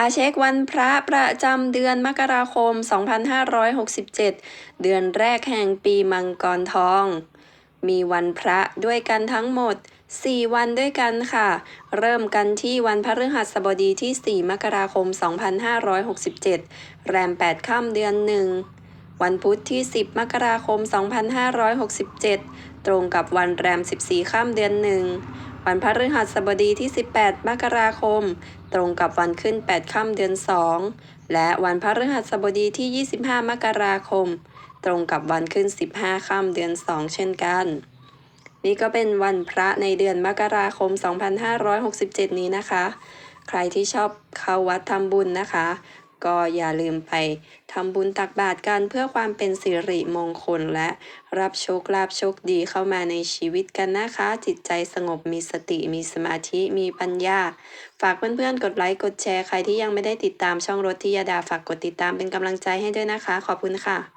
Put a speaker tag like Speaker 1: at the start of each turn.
Speaker 1: าเช็ควันพระประจำเดือนมกราคม 2567 เดือนแรกแห่งปีมังกรทอง มีวันพระด้วยกันทั้งหมด 4 วันด้วยกันค่ะ เริ่มกันที่วันพฤหัสบดีที่ 4 มกราคม 2567 แรม 8 ค่ำเดือน1วันพุธที่ 10 มกราคม 2567 ตรงกับวันแรม 14 ค่ำเดือน1 วันพฤหัสบดีที่ 18 มกราคม ตรงกับวันขึ้น 8 ค่ำเดือน 2 และวันพฤหัสบดีที่ 25 มกราคม ตรงกับวันขึ้น 15 ค่ำเดือน 2 เช่นกัน นี่ก็เป็นวันพระในเดือนมกราคม 2567 นี้นะคะ ใครที่ชอบเข้าวัดทำบุญนะคะ ก็อย่าลืมไปทำบุญตักบาตรกันเพื่อความเป็นสิริมงคลและรับโชคลาภโชคดีเข้ามาในชีวิตกันนะคะ จิตใจสงบมีสติมีสมาธิมีปัญญา ฝากเพื่อนๆ กดไลค์กดแชร์ใครที่ยังไม่ได้ติดตามช่องรถที่ยาดาฝากกดติดตามเป็นกำลังใจให้ด้วยนะคะ ขอบคุณค่ะ